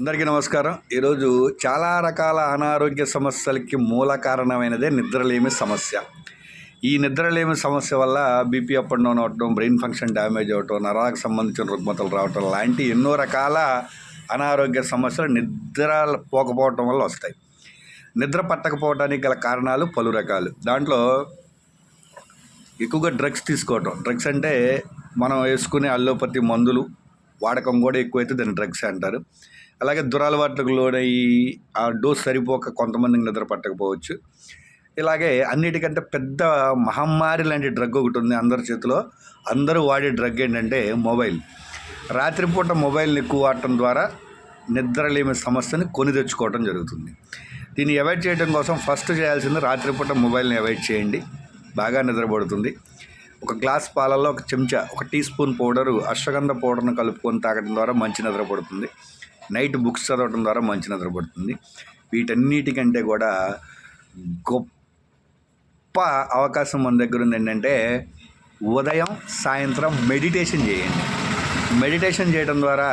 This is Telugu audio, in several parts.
అందరికీ నమస్కారం. ఈరోజు చాలా రకాల అనారోగ్య సమస్యలకి మూల కారణమైనదే నిద్రలేమి సమస్య. ఈ నిద్రలేమి సమస్య వల్ల బీపీ అప్ అండ్ డౌన్ అవటం బ్రెయిన్ ఫంక్షన్ డ్యామేజ్ అవటం నరాలకు సంబంధించిన రుగ్మతలు రావటం లాంటి ఎన్నో రకాల అనారోగ్య సమస్యలు నిద్ర పోకపోవటం వల్ల వస్తాయి. నిద్ర పట్టకపోవడానికి గల కారణాలు పలు రకాలు. దాంట్లో ఎక్కువగా డ్రగ్స్ తీసుకోవటం. డ్రగ్స్ అంటే మనం వేసుకునే అల్లోపతి మందులు వాడకం కూడా ఎక్కువైతే దాన్ని డ్రగ్స్ అంటారు. అలాగే దురలవాట్లకు లోనయ్యి ఆ డోస్ సరిపోక కొంతమందికి నిద్ర పట్టకపోవచ్చు. ఇలాగే అన్నిటికంటే పెద్ద మహమ్మారి లాంటి డ్రగ్ ఒకటి ఉంది అందరి చేతిలో. అందరూ వాడే డ్రగ్ ఏంటంటే మొబైల్. రాత్రిపూట మొబైల్ని ఎక్కువ వాడటం ద్వారా నిద్రలేమి సమస్యని కొని తెచ్చుకోవడం జరుగుతుంది. దీన్ని అవాయిడ్ చేయడం కోసం ఫస్ట్ చేయాల్సింది రాత్రిపూట మొబైల్ని అవాయిడ్ చేయండి. బాగా నిద్రపడుతుంది. ఒక గ్లాస్ పాలలో ఒక చెంచా ఒక టీ స్పూన్ పౌడరు అశ్వగంధ పౌడర్ను కలుపుకొని తాగడం ద్వారా మంచి నిద్ర పడుతుంది. నైట్ బుక్స్ చదవడం ద్వారా మంచి నిద్ర పడుతుంది. వీటన్నిటికంటే కూడా గొప్ప అవకాశం మన దగ్గర ఉంది ఏంటంటే ఉదయం సాయంత్రం మెడిటేషన్ చేయండి. మెడిటేషన్ చేయడం ద్వారా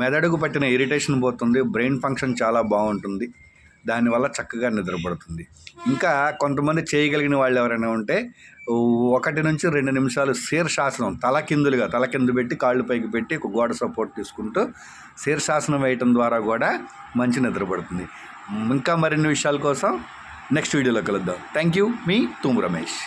మెదడుకు పట్టిన ఇరిటేషన్ పోతుంది బ్రెయిన్ ఫంక్షన్ చాలా బాగుంటుంది. దానివల్ల చక్కగా నిద్రపడుతుంది. ఇంకా కొంతమంది చేయగలిగిన వాళ్ళు ఎవరైనా ఉంటే ఒకటి నుంచి రెండు నిమిషాలు శీర్షాసనం తల కిందులుగా తల కింద పెట్టి కాళ్ళు పైకి పెట్టి ఒక గోడ సపోర్ట్ తీసుకుంటూ శీర్షాసనం వేయటం ద్వారా కూడా మంచి నిద్రపడుతుంది. ఇంకా మరిన్ని విషయాల కోసం నెక్స్ట్ వీడియోలో కలుద్దాం. Thank you. Me Thumu Ramesh.